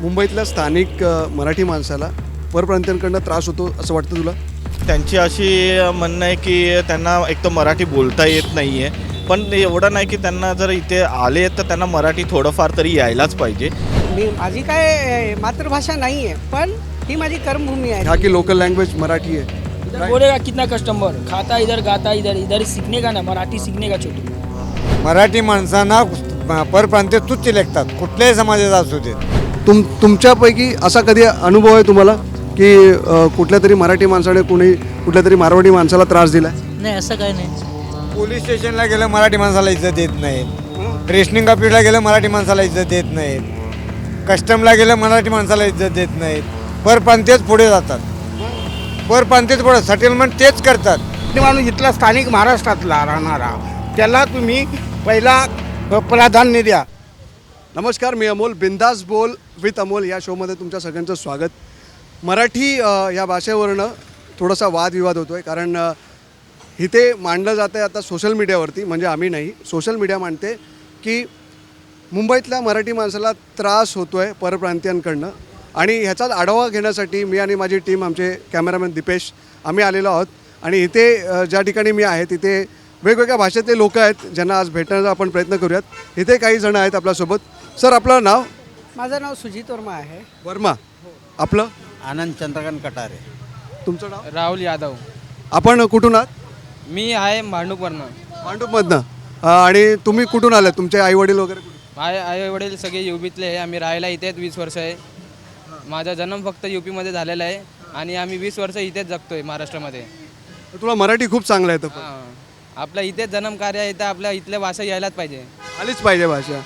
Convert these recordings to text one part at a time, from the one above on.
मुंबईतल्या स्थानिक मराठी माणसाला परप्रांतीयांकडनं त्रास होतो असं वाटतं तुला? त्यांची अशी म्हणणं आहे की त्यांना एक तर मराठी बोलता येत नाही आहे पण एवढं नाही की त्यांना जर इथे आले तर त्यांना मराठी थोडंफार तरी यायलाच पाहिजे. मी माझी काय मातृभाषा नाही आहे पण ही माझी कर्मभूमी आहे. ह्या की लोकल लँग्वेज मराठी आहे. इधर बोलेगा कितना कस्टमर खाता इधर गाता इधर इधर सीखने का ना मराठी सीखने का छोटू। मराठी माणसांना परप्रांतीय तुच्छ लेखतात. कुठल्याही समाजाचा असू दे तुम तुमच्यापैकी असा कधी अनुभव आहे तुम्हाला की कुठल्या तरी मराठी माणसाने कुणी कुठल्या तरी मारवाडी माणसाला त्रास दिला नाही असं काय नाही. पोलीस स्टेशनला गेलं मराठी माणसाला इज्जत देत नाहीत. रेशनिंग ऑफिसला गेलं मराठी माणसाला इज्जत देत नाहीत. कस्टमला गेलं मराठी माणसाला इज्जत देत नाहीत. परप्रांतीयच पुढे जातात. परप्रांतीयच पुढे सेटलमेंट तेच करतात. माणूस इथला स्थानिक महाराष्ट्रातला राहणारा त्याला तुम्ही पहिला प्राधान्य द्या. नमस्कार मी अमोल बिंदास बोल विथ अमोल या शोमध्ये तुमच्या सगळ्यांचं स्वागत. मराठी या भाषेवरनं थोडासा वादविवाद होतो आहे कारण इथे मांडलं जातं आहे आता सोशल मीडियावरती म्हणजे आम्ही नाही. सोशल मीडिया मांडते की मुंबईतल्या मराठी माणसाला त्रास होतो आहे परप्रांतीयांकडनं. आणि ह्याचाच आढावा घेण्यासाठी मी आणि माझी टीम आमचे कॅमेरामॅन दिपेश आम्ही आलेलो आहोत. आणि इथे ज्या ठिकाणी मी आहे तिथे वेगवेगळ्या भाषेतले लोक आहेत ज्यांना आज भेटण्याचा आपण प्रयत्न करूयात. इथे काही जण आहेत आपल्यासोबत. सर आपलं नाव? माझं नाव सुजित वर्मा आहे. वर्मा. आपलं? आनंद चंद्रकांत कटारे. तुमचं नाव? राहुल यादव. आपण कुठून आहात? मी आहे भांडूपवरनं. मांडूपमधनं अ, आणि तुम्ही कुठून आलात? तुमचे आई वडील वगैरे कुठून? माझे आई वडील सगळे युपीतले आहे. आम्ही राहायला इथेच वीस वर्ष आहे. माझा जन्म फक्त युपीमध्ये झालेला आहे. आणि आम्ही वीस वर्ष इथेच जगतोय महाराष्ट्रामध्ये. तर तुला मराठी खूप चांगलं येतं पण. हां. आपलं इथेच जन्म कार्य आहे तर आपल्या इथल्या भाषा यायलाच पाहिजे. आलीच पाहिजे भाषा.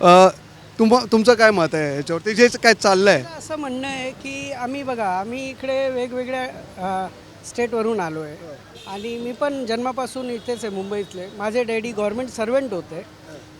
अ, तुम तुमचं काय मत आहे याच्यावरती? जे काय चाललं आहे असं म्हणणं आहे की आम्ही बघा आम्ही इकडे वेगवेगळ्या अ, स्टेटवरून आलो आहे आणि मी पण जन्मापासून इथेच आहे मुंबईतले. माझे डॅडी गव्हर्मेंट सर्वंट होते.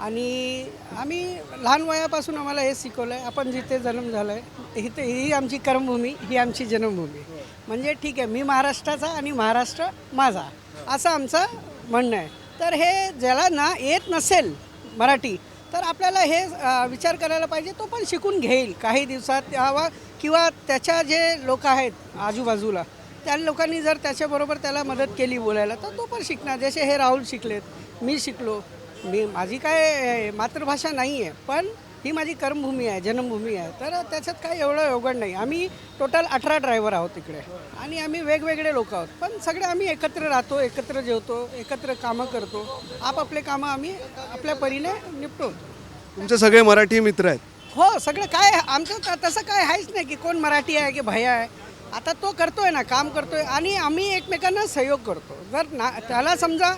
आणि आम्ही लहान वयापासून आम्हाला हे शिकवलं आहे आपण जिथे जन्म झाला आहे इथे ही आमची कर्मभूमी ही आमची जन्मभूमी. म्हणजे ठीक आहे मी महाराष्ट्राचा आणि महाराष्ट्र माझा. असं आमचं म्हणणं आहे. तर हे ज्याला ना येत नसेल मराठी तर आपल्याला हे विचार करायला पाहिजे तो पण शिकून घेईल. काही दिवसात यावा किंवा त्याच्या जे लोक आहेत आजूबाजूला त्या लोकांनी जर त्याच्याबरोबर त्याला मदत केली बोलायला तर तो पण शिकणार. जसे हे राहुल शिकलेत मी शिकलो. मी माझी काय मातृभाषा नाही आहे पण ही माझी कर्मभूमी आहे जन्मभूमी आहे. तर त्याच्यात काय एवढं अवघड नाही. आम्ही टोटल अठरा ड्रायव्हर आहोत इकडे. आणि आम्ही वेगवेगळे लोक आहोत. पण सगळे आम्ही एकत्र राहतो एकत्र जेवतो एकत्र कामं करतो. आपापले कामं आम्ही आपल्या परीने निपटवतो तुमचे सगळे मराठी मित्र आहेत. हो सगळं काय आमचं तसं काय आहेच नाही की कोण मराठी आहे की भैया आहे. आता तो करतोय ना काम करतोय. आणि आम्ही एकमेकांना सहयोग करतो. जर ना त्याला समजा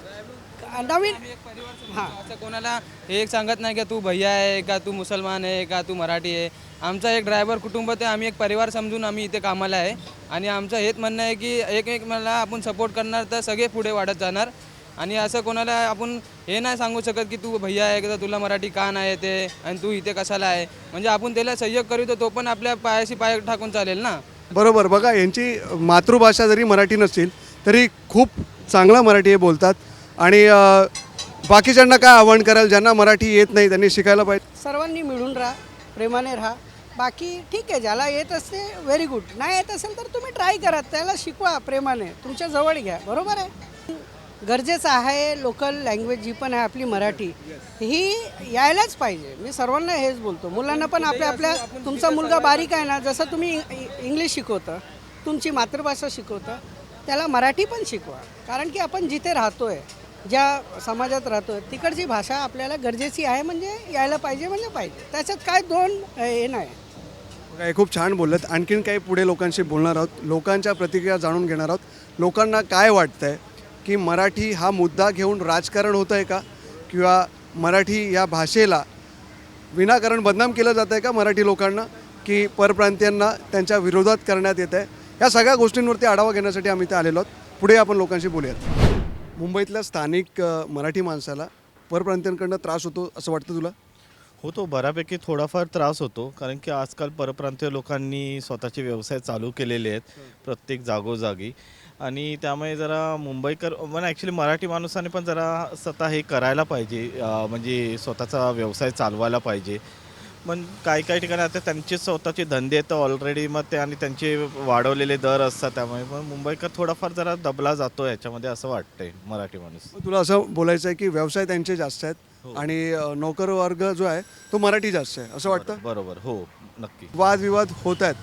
नवीन हां. असं कोणाला हे एक सांगत नाही का तू भैया आहे का तू मुसलमान आहे का तू मराठी आहे. आमचा एक ड्रायव्हर कुटुंब ते आम्ही एक परिवार समजून आम्ही इथे कामाला आहे. आणि आमचं हेच म्हणणं आहे की एक एक मला आपण सपोर्ट करणार तर सगळे पुढे वाढत जाणार. आणि असं कोणाला आपण हे नाही सांगू शकत की तू भैया आहे का तुला मराठी का नाही येते आणि तू इथे कशाला आहे. म्हणजे आपण त्याला सहयोग करू तर तो पण आपल्या पायाशी पाय टाकून चालेल ना. बरोबर बघा यांची मातृभाषा जरी मराठी नसेल तरी खूप चांगला मराठी हे बोलतात. आणि बाकीच्यांना काय आव्हान कराल? ज्यांना मराठी येत नाही त्यांनी शिकायला पाहिजे. सर्वांनी मिळून राहा प्रेमाने राहा. बाकी ठीक आहे ज्याला येत असते व्हेरी गुड नाही येत असेल तर तुम्ही ट्राय करा. त्याला शिकवा प्रेमाने. तुमच्या जवळ घ्या. बरोबर आहे? गरजेचं आहे लोकल लँग्वेज जी पण आहे आपली मराठी ही यायलाच पाहिजे. मी सर्वांना हेच बोलतो. मुलांना पण आपल्या आपल्या तुमचा मुलगा बारीक आहे ना जसं तुम्ही इ- इंग्लिश शिकवतं तुमची मातृभाषा शिकवतं त्याला मराठी पण शिकवा. कारण की आपण जिथे राहतो आहे ज्या समाजात राहतो तिकडची भाषा आपल्याला गरजेची आहे म्हणजे यायला पाहिजे म्हणजे पाहिजे. त्याच्यात काय दोन हे नाही. काय खूप छान बोललेत. आणखीन काही पुढे लोकांशी बोलणार आहोत. लोकांच्या प्रतिक्रिया जाणून घेणार आहोत. लोकांना काय वाटतंय की मराठी हा मुद्दा घेऊन राजकारण होतं आहे का? किंवा मराठी या भाषेला विनाकारण बदनाम केलं जातं आहे का मराठी लोकांना? की परप्रांतीयांना त्यांच्या विरोधात करण्यात येत आहे या सगळ्या गोष्टींवरती आढावा घेण्यासाठी आम्ही इथे आलेलो आहोत. पुढे आपण लोकांशी बोलूयात. मुंबईतल्या स्थानिक मराठी माणसाला परप्रांतीयांकडनं त्रास होतो असं वाटतं तुला? होतो बऱ्यापैकी थोडाफार त्रास होतो. कारण की आजकाल परप्रांतीय लोकांनी स्वतःचे व्यवसाय चालू केलेले आहेत प्रत्येक जागोजागी. आणि त्यामुळे जरा मुंबईकर पण ॲक्च्युली मराठी माणसाने पण जरा स्वतः हे करायला पाहिजे म्हणजे स्वतःचा व्यवसाय चालवायला पाहिजे. पण काही काही ठिकाणी आता त्यांचे स्वतःचे धंदे आहेत ऑलरेडी मग ते आणि त्यांचे वाढवलेले दर असतात त्यामुळे. पण मुंबईकर थोडाफार जरा दबला जातो याच्यामध्ये असं वाटतंय मराठी माणूस. तुला असं बोलायचं आहे की व्यवसाय त्यांचे जास्त आहेत आणि अ, नोकर वर्ग जो आहे तो मराठी जास्त आहे. असं वाटतं? बरोबर हो नक्की. वादविवाद होत आहेत.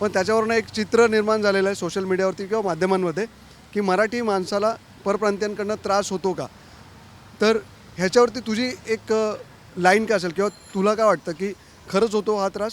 पण त्याच्यावरनं एक चित्र निर्माण झालेलं आहे सोशल मीडियावरती किंवा माध्यमांमध्ये की मराठी माणसाला परप्रांतीयांकडनं त्रास होतो का? तर ह्याच्यावरती तुझी एक लाईन काय असेल? किंवा तुला काय वाटतं की खरंच होतो हा त्रास.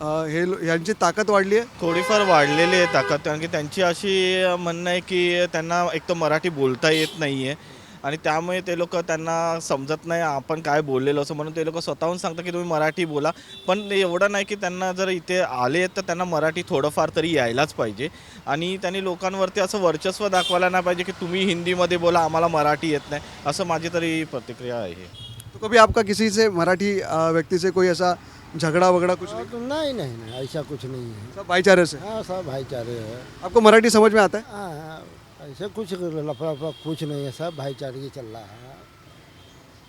अ, हे लो- यांची ताकद वाढली आहे. थोडीफार वाढलेली आहे ताकद कारण की त्यांची अशी म्हणणं आहे की त्यांना एक तर मराठी बोलता येत नाही आहे आणि त्यामुळे ते लोक त्यांना समजत नाही आपण काय बोललेलो असं. म्हणून ते लोक स्वतःहून सांगतात की तुम्ही मराठी बोला. पण एवढं नाही की त्यांना जर इथे आले आहेत तर त्यांना मराठी थोडंफार तरी यायलाच पाहिजे. आणि त्यांनी लोकांवरती असं वर्चस्व दाखवायला नाही पाहिजे की तुम्ही हिंदीमध्ये बोला आम्हाला मराठी येत नाही. असं माझी तरी प्रतिक्रिया आहे. तो कभी आपका किसी से मराठी अ, व्यक्ति से कोई ऐसा झगड़ा वगड़ा कुछ नहीं तो नहीं नहीं नहीं ऐसा कुछ नहीं है। सब भाईचारे से? हाँ सब भाईचारे है। आपको मराठी समझ में आता है? हाँ हाँ, ऐसे कुछ लफड़ा वफड़ा कुछ नहीं है सब भाईचारे की चल रहा है।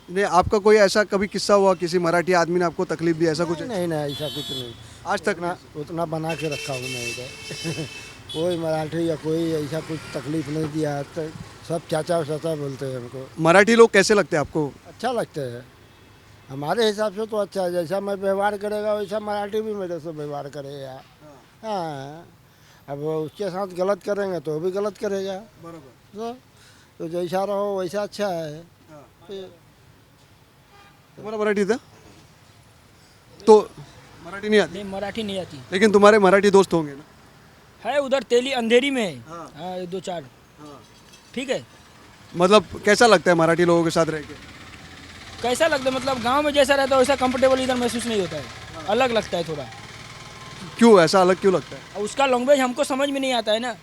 नहीं आपका कोई ऐसा कभी किस्सा हुआ किसी मराठी आदमी ने आपको तकलीफ़ दी ऐसा कुछ? नहीं नहीं ऐसा कुछ नहीं। आज तक? ना उतना बना के रखा हूँ मैं इधर। कोई मराठी या कोई ऐसा कुछ तकलीफ़ नहीं दिया है तो सब चाचा चाचा बोलते हैं हमको। मराठी लोग कैसे लगते हैं आपको? अच्छा लगता है। हमारे हिसाब से तो अच्छा है जैसा मैं व्यवहार करेगा वैसा मराठी भी मेरे से व्यवहार करेगा। हाँ। अब उसके साथ गलत करेंगे तो भी गलत करेगा। बरोबर। तो, तो जैसा रहो वैसा अच्छा है। तो तुम्हारा मराठी था? तो मराठी नहीं आती? नहीं मराठी नहीं आती। लेकिन तुम्हारे मराठी दोस्त होंगे ना? है उधर तेली अंधेरी में। है। हाँ ये दो चार। ठीक है। मतलब कैसा लगता है मराठी लोगों के साथ रह के? कैसा लगता है? मतलब गाँव में जैसा रहता है वैसा कंफर्टेबल इधर महसूस नहीं होता है। अलग लगता है थोड़ा। क्यों ऐसा अलग क्यों लगता है? उसका लैंग्वेज हमको समझ में नहीं आता है ना।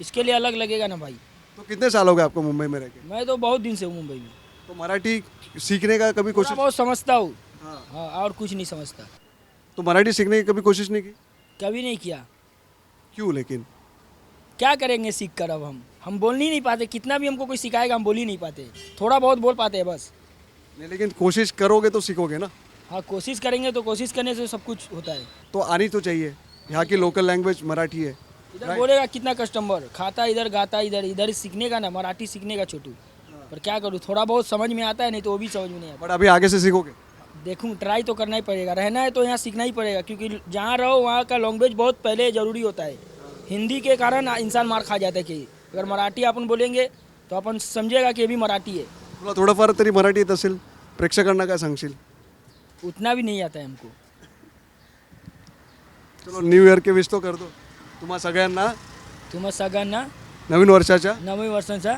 इसके लिए अलग लगेगा ना भाई। तो कितने साल हो गए आपको मुंबई में रह के? मैं तो बहुत दिन से हूँ मुंबई में। तो मराठी सीखने का कभी कोशिश बहुत समझता हूँ। हाँ। और कुछ नहीं समझता। तो मराठी सीखने की कभी कोशिश नहीं की? कभी नहीं किया। क्यों लेकिन? क्या करेंगे सीख कर अब हम? हम बोल ही नहीं पाते। कितना भी हमको कोई सिखाएगा हम बोल ही नहीं पाते। थोड़ा बहुत बोल पाते हैं बस। नहीं लेकिन कोशिश करोगे तो सीखोगे ना। हाँ कोशिश करेंगे तो कोशिश करने से सब कुछ होता है। तो आनी तो चाहिए। यहाँ की लोकल लैंग्वेज मराठी है। इधर बोलेगा कितना कस्टमर खाता इधर गाता इधर इधर सीखने का ना मराठी सीखने का छोटू। पर क्या करूँ थोड़ा बहुत समझ में आता है नहीं तो वो भी समझ में नहीं आता। बट अभी आगे से सीखोगे? देखूँ ट्राई तो करना ही पड़ेगा। रहना है तो यहाँ सीखना ही पड़ेगा क्योंकि जहाँ रहो वहाँ का लैंग्वेज बहुत पहले ज़रूरी होता है। हिंदी के कारण इंसान मार खा जाता है कि अगर मराठी अपन बोलेंगे तो अपन समझेगा कि ये भी मराठी है। तुला थोडंफार तरी मराठी येत असेल प्रेक्षकांना काय सांगशील? उतना भी नहीं आता है हमको. चलो न्यू इयर के विश तो कर दो तुम्हा सगळ्यांना तुम्हा सगळ्यांना नवीन वर्षाच्या नवीन वर्षांचा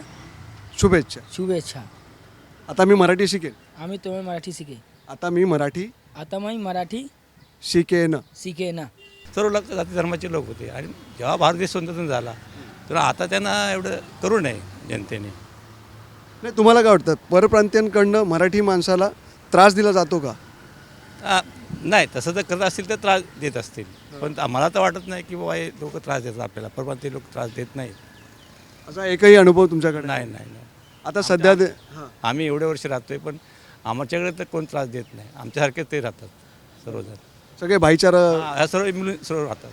शुभेच्छा. शुभेच्छा. आता मी मराठी शिकेन. आम्ही तुम्ही मराठी शिके. आता मी मराठी आता मी मराठी शिकेन. शिके ना सर्व लोक जाती धर्माचे लोक होते. आणि जेव्हा भारत देश स्वतंत्र झाला तर आता त्यांना एवढं करू नये जनतेने. नाही तुम्हाला काय वाटतं? परप्रांतीयांकडनं मराठी माणसाला त्रास दिला जातो का? आ, नाही तसं जर करत असतील तर त्रास देत असतील. पण मला तर वाटत नाही की बाबा हे लोक त्रास देतात आपल्याला. परप्रांतीय लोक त्रास देत नाहीत. असा एकही अनुभव तुमच्याकडे नाही? नाही नाही आता सध्या ते- हां. आम्ही एवढे वर्ष राहतोय पण आमच्याकडे तर कोण त्रास देत नाही. आमच्यासारखेच ते राहतात सर्वजण. सगळे भाईचारा हा, ह्या सर्व मिळून सर्व राहतात.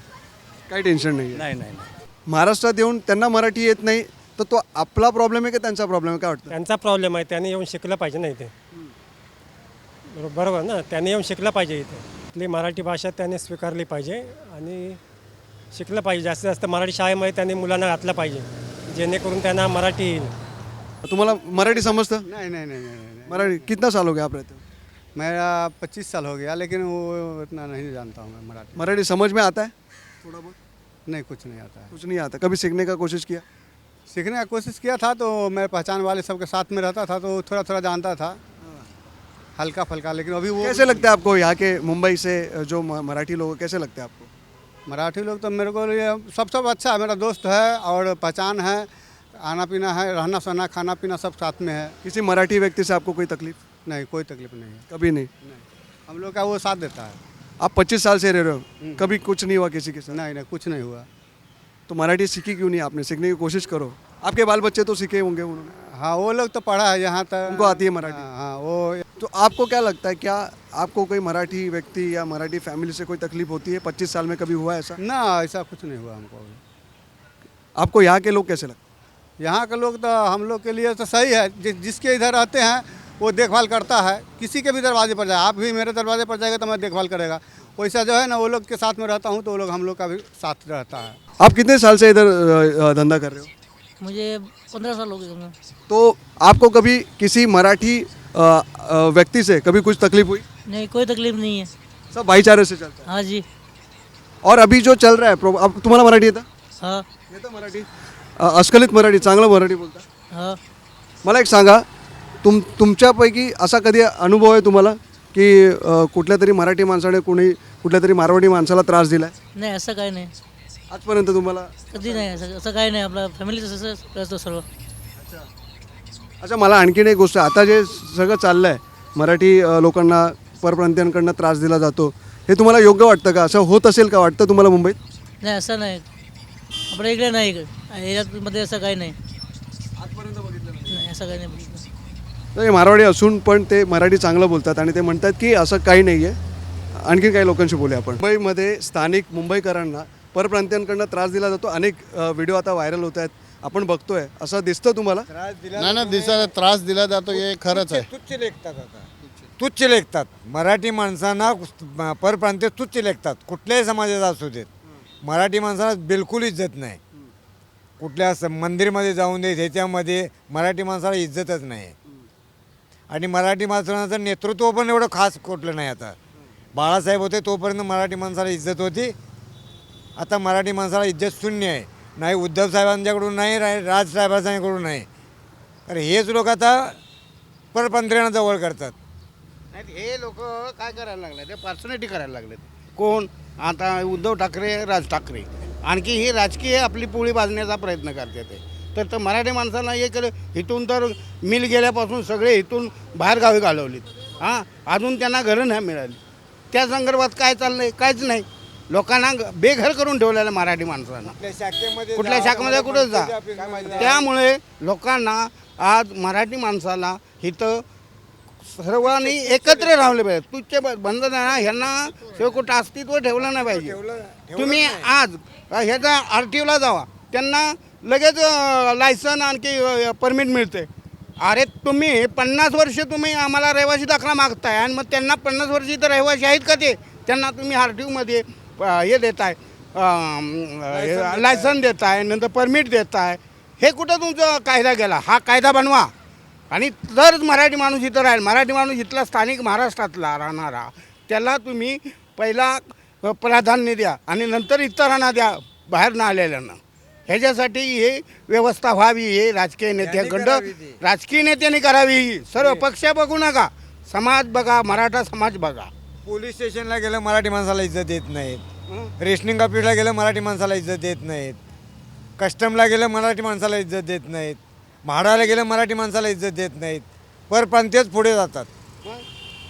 काही टेन्शन नाही नाही नाही नाही. महाराष्ट्रात येऊन त्यांना मराठी येत नाही तर तो आपला प्रॉब्लेम आहे की त्यांचा प्रॉब्लेम आहे? काय वाटतं? त्यांचा प्रॉब्लेम आहे. त्याने येऊन शिकलं पाहिजे ना इथे. बरो- बरोबर ना? त्याने येऊन शिकलं पाहिजे इथे. आपली मराठी भाषा त्याने स्वीकारली पाहिजे आणि शिकलं पाहिजे. जास्तीत जास्त मराठी शाळेमध्ये त्यांनी मुलांना घातलं पाहिजे जेणेकरून त्यांना मराठी येईल. तुम्हाला मराठी समजतं? नहीं नहीं नहीं नहीं नहीं. मराठी कितना साल हो गया आप रहते हो मेरा पच्चीस साल हो गया लेकिन वो इतना नहीं जानता हूँ मैं मराठी। मराठी समझ में आता है? थोड़ा बहुत? नहीं कुछ नहीं आता है। कुछ नहीं आता कभी सीखने का कोशिश किया? सीखने का कोशिश किया था तो मैं पहचान वाले सबके साथ में रहता था तो थोड़ा थोड़ा जानता था। हल्का फल्का लेकिन अभी वो कैसे लगता है आपको यहाँ के मुंबई से जो मराठी लोग कैसे लगते हैं आपको? मराठी लोग तो मेरे को सब सब अच्छा है मेरा दोस्त है और पहचान है आना पीना है रहना सहना खाना पीना सब साथ में है। किसी मराठी व्यक्ति से आपको कोई तकलीफ़? नहीं कोई तकलीफ़ नहीं है। कभी नहीं? हम लोग का वो साथ देता है। आप पच्चीस साल से रह रहे हो? कभी कुछ नहीं हुआ किसी के साथ? नहीं नहीं कुछ नहीं हुआ। तो मराठी सीखी क्यों नहीं आपने? सीखने की कोशिश करो। आपके बाल बच्चे तो सीखे होंगे उन्होंने। हाँ वो लोग तो पढ़ा है यहाँ तक। उनको आती है मराठी। हाँ हाँ, वो तो आपको क्या लगता है क्या आपको कोई मराठी व्यक्ति या मराठी फैमिली से कोई तकलीफ़ होती है? पच्चीस साल में कभी हुआ ऐसा? ना ऐसा कुछ नहीं हुआ हमको आपको यहाँ के लोग कैसे लगते? यहाँ के लोग तो हम लोग के लिए तो सही है। जि, जिसके इधर आते हैं वो देखभाल करता है। किसी के भी दरवाजे पर जाए आप भी मेरे दरवाजे पर जाएगा तो मैं देखभाल करेगा। वैसा जो है ना वो लोग के साथ में रहता हूँ तो वो लोग हम लोग का भी साथ रहता है। आप कितने साल से इधर अ, अ, धंधा कर रहे हो? मुझे पंद्रह साल हो गए तो आपको कभी किसी मराठी अ, अ, व्यक्ति से कभी कुछ तकलीफ हुई? नहीं कोई तकलीफ नहीं है। सब भाईचारे से चलता हाँ। जी। है और अभी जो चल रहा है प्रो- अब तुम्हाला मराठी येतं हाँ। येतं मराठी। अ, अस्खलित मराठी चांगलं मराठी बोलता हाँ। मला एक सांगा तुम तुमच्यापैकी असा कधी अनुभव आहे तुम्हाला की अ, कुठल्या तरी मराठी माणसाने कोणी कुठल्या तरी मारवाडी माणसाला त्रास दिला नाही असं काय नाही. आजपर्यंत तुम्हाला? कधी नाही असं असं काय नाही आपला फॅमिलीचं तसंच असतं सर्व. अच्छा. मला आणखीन एक गोष्ट आता जे सगळं चाललं आहे मराठी अ, लोकांना परप्रांतीयांकडनं त्रास दिला जातो हे तुम्हाला योग्य वाटतं का? असं होत असेल का वाटतं तुम्हाला मुंबईत? नाही असं नाही. आपल्या इकडे नाही याच्यामध्ये असं काही नाही. नाही. असं काही नाही तर हे मारवाडी असून पण ते मराठी चांगलं बोलतात आणि ते म्हणतात की असं काही नाही आहे आणखीन काही लोकांशी बोलूया आपण. मुंबईमध्ये स्थानिक मुंबईकरांना परप्रांतीयांकडनं त्रास दिला जातो. अनेक व्हिडिओ आता व्हायरल होत आहेत. आपण बघतोय. असं दिसतं तुम्हाला? नाही ना दिसायला त्रास दिला जातो हे खरंच आहे. तुच्छ लेखतात आता. तुच्छ लेखतात. मराठी माणसांना परप्रांतीय तुच्छ लेखतात. कुठल्याही समाजाचा असू देत. मराठी माणसाला बिलकुल इज्जत नाही. कुठल्या स- मंदिरमध्ये जाऊन देत ह्याच्यामध्ये मराठी माणसाला इज्जतच नाही. आणि मराठी माणसाचं नेतृत्व पण एवढं खास कुठलं नाही आता. बाळासाहेब होते तोपर्यंत मराठी माणसाला इज्जत होती. आता मराठी माणसाला इज्जत शून्य आहे. नाही उद्धव साहेबांच्याकडून नाही रा- राज साहेबांच्याकडून नाही. तर हेच लोक आता परप्रांतीयांना जवळ करतात. नाही हे लोक काय करायला लागले ते पर्सनॅलिटी करायला लागलेत. कोण? आता उद्धव ठाकरे राज ठाकरे. आणखी ही राजकीय आपली पोळी बाजण्याचा प्रयत्न करते ते. तर तर मराठी माणसाला हे केलं इथून तर मिल गेल्यापासून सगळे इथून बाहेरगावी घालवलीत. हां? अजून त्यांना घरं नाही मिळाली. त्या संदर्भात काय चाललं आहे काहीच नाही. लोकांना बेघर करून ठेवलेलं आहे मराठी माणसांना. शाखेमध्ये कुठल्या शाखेमध्ये कुठं जा. त्यामुळे लोकांना आज मराठी माणसाला इथं सर्वांनी एकत्र राहले पाहिजे. तुझचे बंधन ह्यांना शेवकोट अस्तित्व ठेवलं नाही पाहिजे. तुम्ही आज ह्याचा आर टी ओला जावा. त्यांना लगेच लायसन आणखी परमिट मिळते. अरे तुम्ही पन्नास वर्ष तुम्ही आम्हाला रहिवासी दाखला मागताय आणि मग त्यांना पन्नास वर्ष इथं रहिवासी आहेत का ते? त्यांना तुम्ही आर टी ओमध्ये हे देताय लायसन देताय नंतर परमिट देताय हे कुठं तुमचा कायदा गेला? हा कायदा बनवा. आणि तरच मराठी माणूस इथं राहील. मराठी माणूस इथला स्थानिक महाराष्ट्रातला राहणारा त्याला तुम्ही पहिला प्राधान्य द्या आणि नंतर इतरांना द्या बाहेर न आलेल्यांना. ह्याच्यासाठी हे व्यवस्था व्हावी हे राजकीय नेत्याकडं राजकीय नेत्यांनी करावी ही. सर्व पक्ष बघू नका. समाज बघा मराठा समाज बघा. पोलीस स्टेशनला गेलं मराठी माणसाला इज्जत देत नाहीत. रेशनिंग ऑफिसला गेलं मराठी माणसाला इज्जत देत नाहीत. कस्टमला गेलं मराठी माणसाला इज्जत देत नाहीत. म्हाडाला गेलं मराठी माणसाला इज्जत देत नाहीत. परप्रांतीयच पुढे जातात.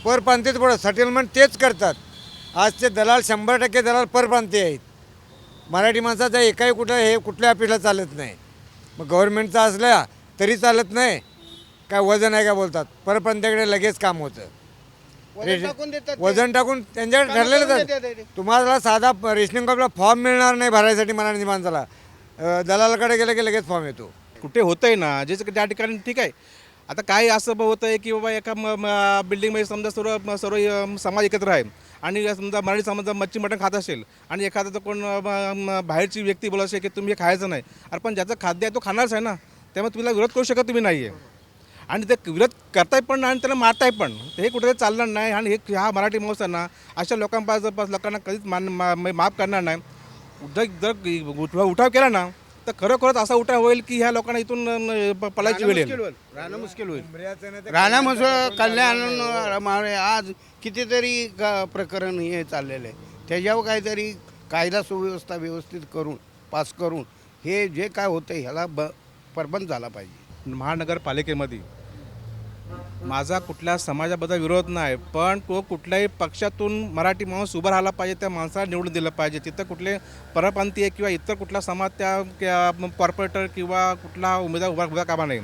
परप्रांतीयच पुढे सेटलमेंट तेच करतात. आजचे दलाल शंभर टक्के दलाल परप्रांतीय आहेत. मराठी माणसाचा एकाही कुठं हे कुठल्या ऑफिसला चालत नाही. मग गव्हर्नमेंटचा असल्या तरी चालत नाही. काय वजन आहे का बोलतात. परप्रांतीयाकडे लगेच काम होतं. वजन टाकून देतात ते. वजन टाकून त्यांच्याकडे कामं ठरलेलं करून आहे. देतात ते. तुम्हाला साधा रेशनिंग कार्डला फॉर्म मिळणार नाही भरायसाठी मराठी माणसाला अं, दलालाकडे गेलं की लगेच फॉर्म येतो कुठे होतंय ना जे त्या ठिकाणी ठीक आहे आता काय असं होतं आहे की बाबा एका म- म- बिल्डिंगमध्ये समजा सर्व म- सर्व अ, समाज एकत्र आहे आणि समजा मराठी समाज मच्छी मटण खात असेल आणि एखादा तर कोण अ, म- म- बाहेरची व्यक्ती बोलत असेल की तुम्ही हे खायचं नाही अरे पण ज्याचं खाद्य आहे तो खाणारच आहे ना त्यामुळे तुम्हाला विरोध करू शकत तुम्ही नाही आहे आणि ते विरोध करताय पण आणि त्याला मारताय पण. हे कुठेतरी चालणार नाही आणि हे हा मराठी माणूस आहे ना अशा लोकांपासून लोकांना कधीच मान मा- माफ करणार नाही. जर जर उठवा उठाव केला ना तर खरोखरच असा उठाव होईल की ह्या लोकांना इथून अ, प- पळायची वेळ येईल. राहणं मुश्किल होईल. राणा मुसळ कल्याण आज कितीतरी प्रकरण हे चाललेलं आहे. त्याच्यावर काहीतरी कायदा सुव्यवस्था व्यवस्थित करून पास करून हे जे काय होतं ह्याला ब परबंद झाला पाहिजे. महानगरपालिकेमध्ये माझा कुठल्या समाजाबद्दल विरोध नाही पण तो कुठल्याही पक्षातून मराठी माणूस उभा राहिला पाहिजे त्या माणसाला निवडून दिलं पाहिजे. तिथं कुठले परप्रांतीय किंवा इतर कुठला समाज त्या कॉर्पोरेटर किंवा कुठला उमेदवार उभा उभा कामा नाही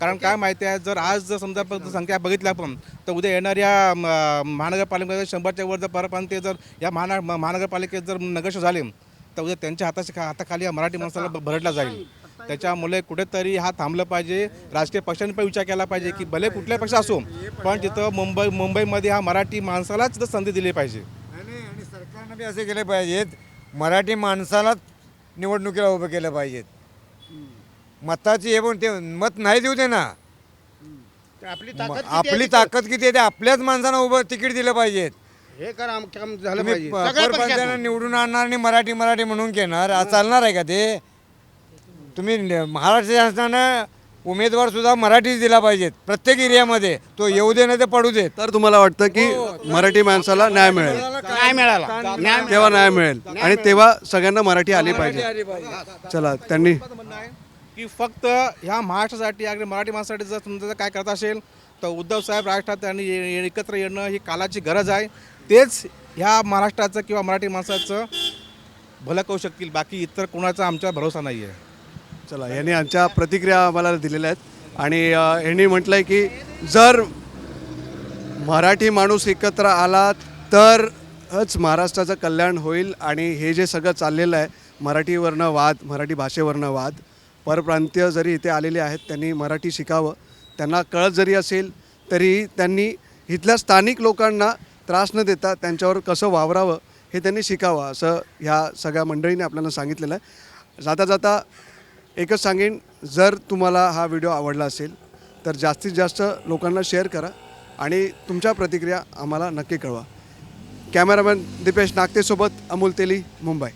कारण काय माहिती आहे जर आज जर समजा संख्या बघितल्या आपण तर उद्या येणाऱ्या महानगरपालिकेमध्ये शंभरच्या वर जर परप्रांतीय जर या महानगर म- महानगरपालिकेत जर नगरश झाले तर उद्या त्यांच्या हाताशी हाताखाली या मराठी माणसाला भरडला जाईल. त्याच्यामुळे कुठेतरी हा थांबलं पाहिजे. राजकीय पक्षांनी पण विचार केला पाहिजे की भले कुठल्या पक्ष असो पण तिथं मुंबई मुंबईमध्ये हा मराठी माणसालाच तिथं संधी दिली पाहिजे. आणि आणि सरकारनं बी असे केले पाहिजेत. मराठी माणसालाच निवडणुकीला उभं केलं पाहिजेत. मताची हे पण ते मत नाही देऊ दे ना. आपली ताकद आपली? ताकद किती आहे ते आपल्याच माणसांना उभं तिकीट दिलं पाहिजेत. हे कर काम झालं. निवडून आणणार आणि मराठी मराठी म्हणून घेणार. चालणार आहे का ते? तुम्ही न- महाराष्ट्र शासनानं उमेदवार सुद्धा मराठीच दिला पाहिजेत. प्रत्येक एरियामध्ये. तो येऊ दे नाही ते पडू देत तर तुम्हाला वाटतं की मराठी माणसाला न्याय मिळेल? नाही मिळाला. न्याय तेव्हा न्याय मिळेल. आणि तेव्हा सगळ्यांना मराठी आली पाहिजे. चला त्यांनी म्हणणं आहे की फक्त ह्या महाराष्ट्रासाठी अगदी मराठी माणसासाठी जर तुमचं जर काय करत असेल तर उद्धव साहेब राष्ट्रात ये- एकत्र येणं ही कालाची गरज आहे. तेच ह्या महाराष्ट्राचं किंवा मराठी माणसाचं भलं करू शकतील. बाकी इतर कोणाचा आमच्या भरोसा नाही आहे चला यांनी आमच्या प्रतिक्रिया आम्हाला दिलेल्या आहेत. आणि यांनी म्हटलं आहे की जर मराठी माणूस एकत्र आला तरच महाराष्ट्राचं कल्याण होईल आणि हे जे सगळं चाललेलं आहे मराठीवरनं वाद मराठी भाषेवरनं वाद परप्रांतीय जरी इथे आलेले आहेत त्यांनी मराठी शिकावं. त्यांना कळत जरी असेल तरी त्यांनी इथल्या स्थानिक लोकांना त्रास न देता त्यांच्यावर कसं वावरावं हे त्यांनी शिकावं असं ह्या सगळ्या मंडळीने आपल्याला सांगितलेलं आहे. जाता जाता एकच सांगेन जर तुम्हाला हा व्हिडिओ आवडला असेल तर जास्तीत जास्त लोकांना शेअर करा आणि तुमच्या प्रतिक्रिया आम्हाला नक्की कळवा. कॅमेरामॅन दिपेश नागतेसोबत अमोल तेली मुंबई.